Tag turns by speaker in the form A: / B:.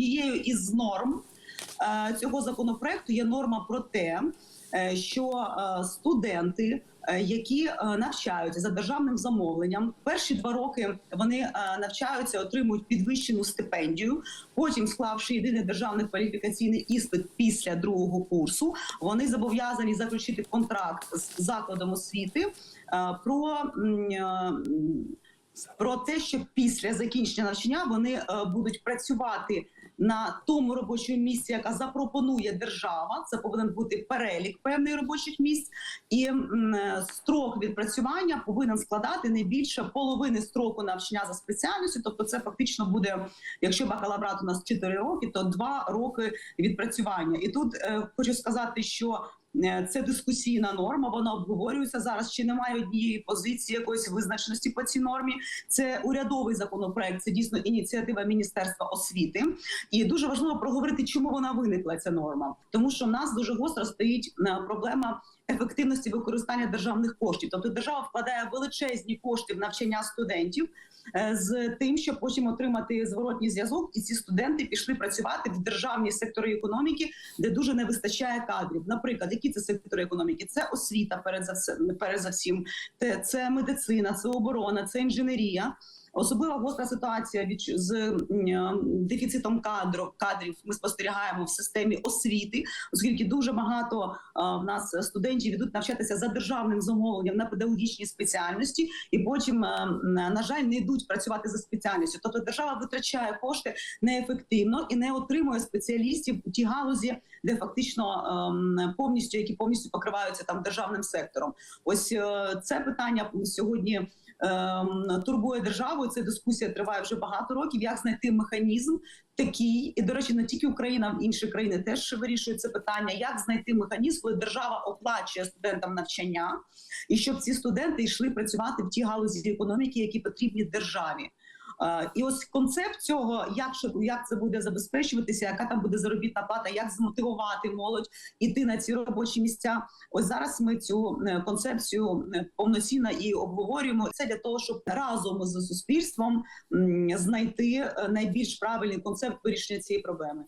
A: однією із норм е, цього законопроекту є норма про те, е, що е, студенти, які навчаються за державним замовленням, перші два роки вони навчаються, отримують підвищену стипендію. Потім, склавши єдиний державний кваліфікаційний іспит після другого курсу, вони зобов'язані заключити контракт з закладом освіти про. Про те, що після закінчення навчання вони е, будуть працювати на тому робочому місці, яка запропонує держава. Це повинен бути перелік певних робочих місць, і е, строк відпрацювання повинен складати не більше половини строку навчання за спеціальністю. Тобто, це фактично буде, якщо бакалаврат у нас 4 роки, то 2 роки відпрацювання. І тут е, хочу сказати, що Це дискусійна норма, вона обговорюється зараз. Чи немає однієї позиції якоїсь визначеності по цій нормі? Це урядовий законопроект, це дійсно ініціатива Міністерства освіти. І дуже важливо проговорити, чому вона виникла ця норма, тому що в нас дуже гостро стоїть е, проблема. Ефективності використання державних коштів, тобто держава вкладає величезні кошти в навчання студентів е, з тим, щоб потім отримати зворотній зв'язок, і ці студенти пішли працювати в державні сектори економіки, де дуже не вистачає кадрів. Наприклад, які це сектори економіки? Це освіта, перед за все, перед за всім, це медицина, це оборона, це інженерія. Особливо гостра ситуація від з дефіцитом кадрів кадрів. Ми спостерігаємо в системі освіти, оскільки дуже багато в нас студентів ідуть навчатися за державним замовленням на педагогічній спеціальності, і потім на жаль не йдуть працювати за спеціальністю. Тобто держава витрачає кошти неефективно і не отримує спеціалістів у тій галузі, де фактично ем, повністю які повністю покриваються там державним сектором. Ось е, це питання сьогодні ем, турбує державу. І Ця дискусія триває вже багато років. Як знайти механізм такий, і до речі, не тільки Україна, інші країни теж вирішують це питання. Як знайти механізм, коли держава оплачує студентам навчання, і щоб ці студенти йшли працювати в ті галузі економіки, які потрібні державі. Е, І ось концепт цього, як як це буде забезпечуватися, яка там буде заробітна плата, як змотивувати молодь іти на ці робочі місця. Ось зараз ми цю е, концепцію е, повноцінно і обговорюємо. Це для того, щоб разом з суспільством знайти найбільш правильний концепт вирішення цієї проблеми.